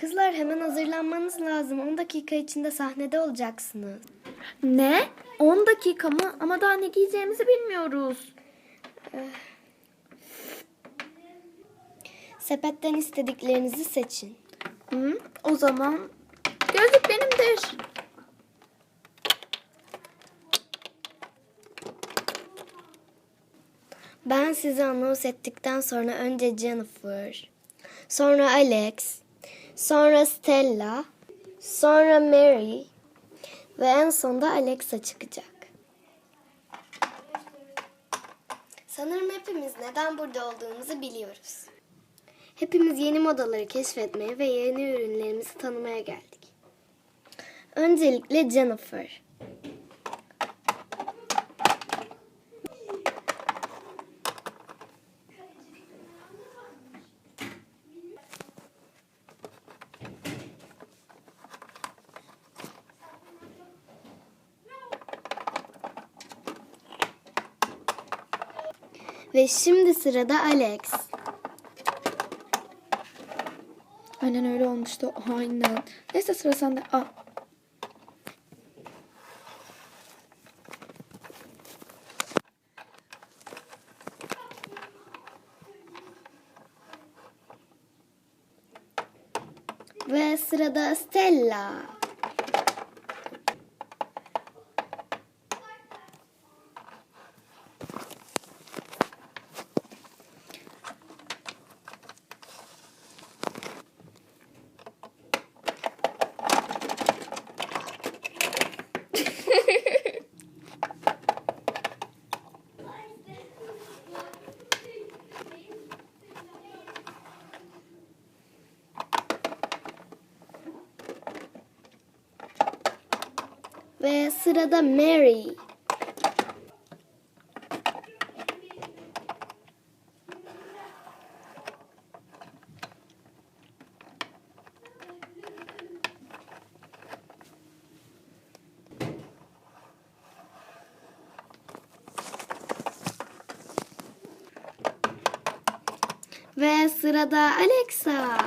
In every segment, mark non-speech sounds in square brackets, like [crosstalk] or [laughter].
Kızlar hemen hazırlanmanız lazım. 10 dakika içinde sahnede olacaksınız. Ne? 10 dakika mı? Ama daha ne giyeceğimizi bilmiyoruz. Sepetten istediklerinizi seçin. Hı, o zaman gözlük benimdir. Ben sizi anons ettikten sonra önce Jennifer, sonra Alex, sonra Stella, sonra Mary ve en sonda Alexa çıkacak. Sanırım hepimiz neden burada olduğumuzu biliyoruz. Hepimiz yeni modaları keşfetmeye ve yeni ürünlerimizi tanımaya geldik. Öncelikle Jennifer. Ve şimdi sırada Alex. Aynen öyle olmuştu. Aynen. Neyse sıra sende. Aa, Ve sırada Stella. Ve sırada Mary. Ve sırada Alexa.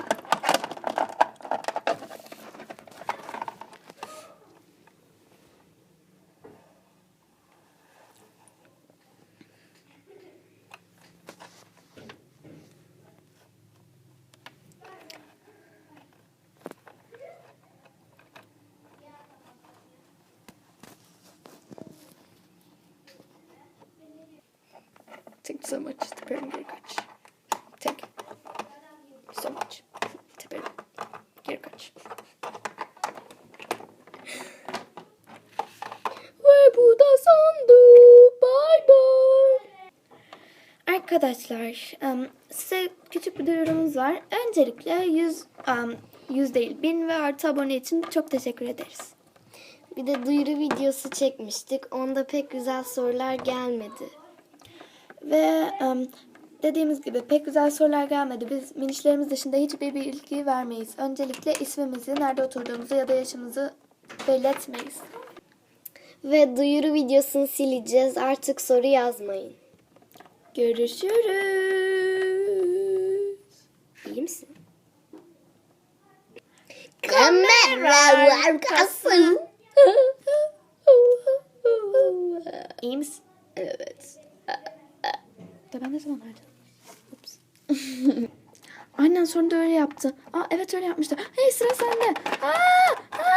Thank you so much. Teperim geri kaç. Thank you so much. Teperim geri kaç. Ve bu da sondu. Bye bye. Arkadaşlar size küçük bir duyurumuz var. Öncelikle 100, em, 100 değil 1000 ve artı abone için çok teşekkür ederiz. Bir de duyuru videosu çekmiştik. Onda pek güzel sorular gelmedi. Ve em, dediğimiz gibi pek güzel sorular gelmedi. Biz minişlerimiz dışında hiçbir bilgi vermeyiz. Öncelikle ismimizi, nerede oturduğumuzu ya da yaşımızı belirtmeyiz. Ve duyuru videosunu sileceğiz. Artık soru yazmayın. Görüşürüz. İyi misin? Kamera arkası. İyi misin? Evet. Da ben ne zaman verdim? Ups. [laughs] Annen sonra da öyle yaptı. Aa evet öyle yapmıştı. Hey sıra sende. Aa!